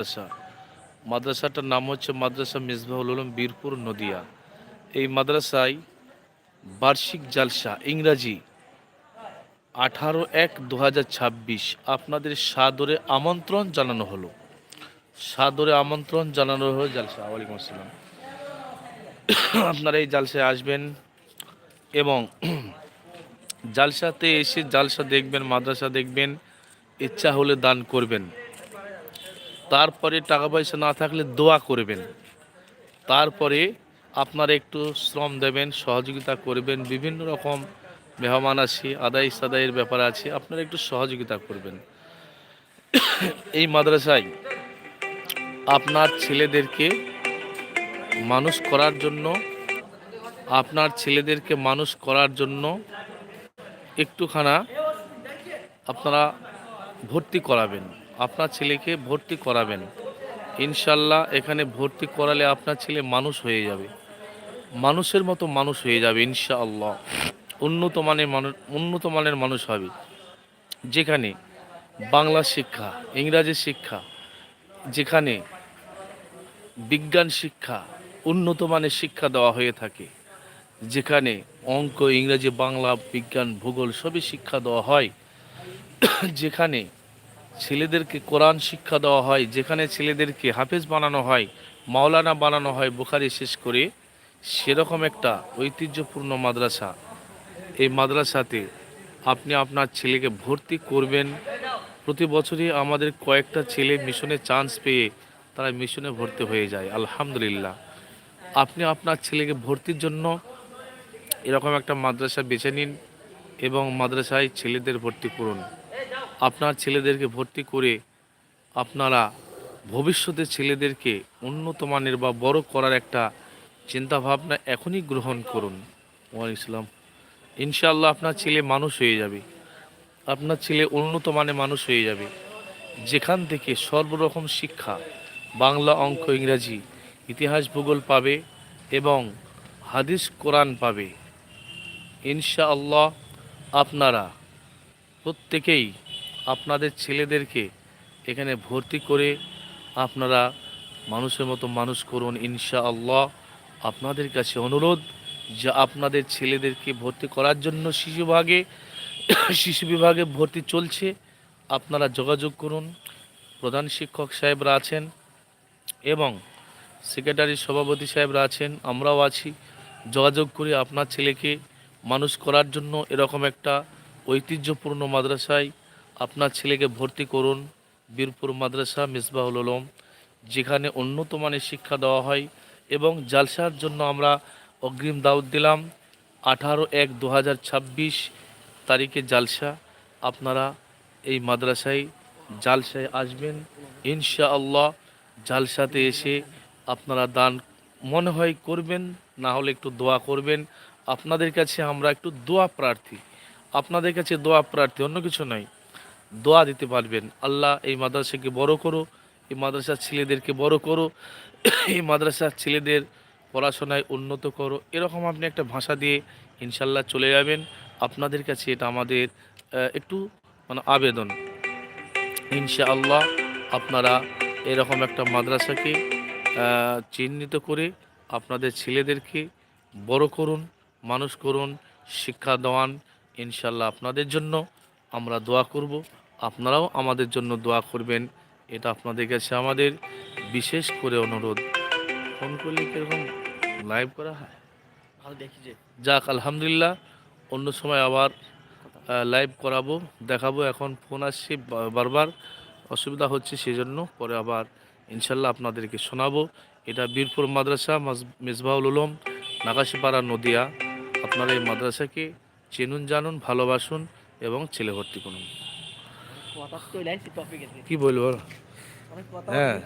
মাদ্রাসা। মাদ্রাসাটার নাম হচ্ছে মাদ্রাসা মিসবাহুল উলুম বীরপুর নদিয়া। এই মাদ্রাসায় বার্ষিক জালসা, ইংরাজি, আঠারো এক দু আপনাদের সাদরে আমন্ত্রণ জানানো হলো। সাদরে আমন্ত্রণ জানানো হলো জালসা, ওয়ালাইকুম আসসালাম। আপনারা এই জালসায় আসবেন এবং জালসাতে এসে জালসা দেখবেন, মাদ্রাসা দেখবেন, ইচ্ছা হলে দান করবেন। তারপরে টাকা পয়সা না থাকলে দোয়া করবেন। তারপরে আপনারা একটু শ্রম দেবেন, সহযোগিতা করবেন, বিভিন্ন রকম মেহমান আছে আদায় সাদাইয়ের ব্যাপার আছে, আপনারা একটু সহযোগিতা করবেন। এই মাদ্রাসায় আপনার ছেলেদেরকে মানুষ করার জন্য, আপনার ছেলেদেরকে মানুষ করার জন্য একটুখানা আপনারা ভর্তি করাবেন। আপনার ছেলেকে ভর্তি করাবেন। ইনশাল্লাহ এখানে ভর্তি করালে আপনার ছেলে মানুষ হয়ে যাবে। মানুষের মতো মানুষ হয়ে যাবে ইনশাআল্লাহ। উন্নত মানের মানুষ উন্নত মানের মানুষ হবে। যেখানে বাংলা শিক্ষা, ইংরাজি শিক্ষা, যেখানে বিজ্ঞান শিক্ষা, উন্নত মানের শিক্ষা দেওয়া হয়ে থাকে, যেখানে অঙ্ক, ইংরাজি, বাংলা, বিজ্ঞান, ভূগোল সবই শিক্ষা দেওয়া হয়, যেখানে ছেলেদেরকে কোরআন শিক্ষা দেওয়া হয়, যেখানে ছেলেদেরকে হাফেজ বানানো হয়, মাওলানা বানানো হয়, বুখারি শেষ করে সেরকম একটা ঐতিহ্যপূর্ণ মাদ্রাসা। এই মাদ্রাসাতে আপনি আপনার ছেলেকে ভর্তি করবেন। প্রতি বছরই আমাদের কয়েকটা ছেলে মিশনে চান্স পেয়ে তারা মিশনে ভর্তি হয়ে যায়, আলহামদুলিল্লাহ। আপনি আপনার ছেলেকে ভর্তির জন্য এরকম একটা মাদ্রাসা বেছে নিন এবং মাদ্রাসায় ছেলেদের ভর্তি করুন। আপনার ছেলেদেরকে ভর্তি করে আপনারা ভবিষ্যতে ছেলেদেরকে উন্নত মানের বা বড় করার একটা চিন্তাভাবনা এখনই গ্রহণ করুন। ওয়াল ইসলাম ইনশাআল্লাহ আপনার ছেলে মানুষ হয়ে যাবে। আপনার ছেলে উন্নত মানের মানুষ হয়ে যাবে। যেখান থেকে সর্বরকম শিক্ষা, বাংলা অঙ্ক, ইংরাজি, ইতিহাস, ভূগোল পাবে এবং হাদিস, কোরআন পাবে। ইনশাআল্লাহ আপনারা প্রত্যেকেই আপনাদের ছেলেদেরকে এখানে ভর্তি করে আপনারা মানুষের মতো মানুষ করুন ইনশাআল্লাহ। আপনাদের কাছে অনুরোধ যে আপনাদের ছেলেদেরকে ভর্তি করার জন্য শিশু বিভাগে শিশু বিভাগে ভর্তি চলছে, আপনারা যোগাযোগ করুন। প্রধান শিক্ষক সাহেবরা আছেন এবং সেক্রেটারি সভাপতি সাহেবরা আছেন, আমরাও আছি। যোগাযোগ করে আপনার ছেলেকে মানুষ করার জন্য এরকম একটা ঐতিহ্যপূর্ণ মাদ্রাসায় আপনার ছেলেকে ভর্তি করুন বীরপুর মাদ্রাসা মিসবাহুল আলম যেখানে উন্নত মানের শিক্ষা দেওয়া হয় এবং জালসার জন্য আমরা অগ্রিম দাওয়াত দিলাম। আঠারো এক দু তারিখে জালসা। আপনারা এই মাদ্রাসায়, জালসায় আসবেন। ইনশাআল্লাহ জালসাতে এসে আপনারা দান মনে হয় করবেন, না হলে একটু দোয়া করবেন। আপনাদের কাছে আমরা একটু দোয়া প্রার্থী। আপনাদের কাছে দোয়া প্রার্থী অন্য কিছু নয় দোয়া দিতে পারবেন। আল্লাহ এই মাদ্রাসাকে বড় করো এই মাদ্রাসার ছেলেদেরকে বড় করো এই মাদ্রাসার ছেলেদের পড়াশোনায় উন্নত করো এরকম আপনি একটা ভাষা দিয়ে ইনশাল্লাহ চলে যাবেন। আপনাদের কাছে এটা আমাদের একটু মানে আবেদন। ইনশাআল্লাহ আপনারা এরকম একটা মাদ্রাসাকে চিহ্নিত করে আপনাদের ছেলেদেরকে বড় করুন, মানুষ করুন, শিক্ষা দেওয়ান ইনশাল্লাহ আপনাদের জন্য। আমরা দোয়া করব। আপনারাও আমাদের জন্য দোয়া করবেন। এটা আপনাদের কাছে আমাদের বিশেষ করে অনুরোধ। ফোন করলে কীরকম লাইভ করা হয়? ভালো দেখি যে। যাক আলহামদুলিল্লাহ। অন্য সময় আবার লাইভ করাবো দেখাবো। এখন ফোন আসছে বারবার। অসুবিধা হচ্ছে সেই জন্য পরে আবার ইনশাল্লাহ আপনাদেরকে শোনাবো। এটা বীরপুর মাদ্রাসা মিসবাহুল উলম নাকাশিপাড়া নদিয়া। আপনারা এই মাদ্রাসাকে চেনুন জানুন ভালোবাসুন। এবং ছেলে ভর্তি করুন। কি বলব? হ্যাঁ।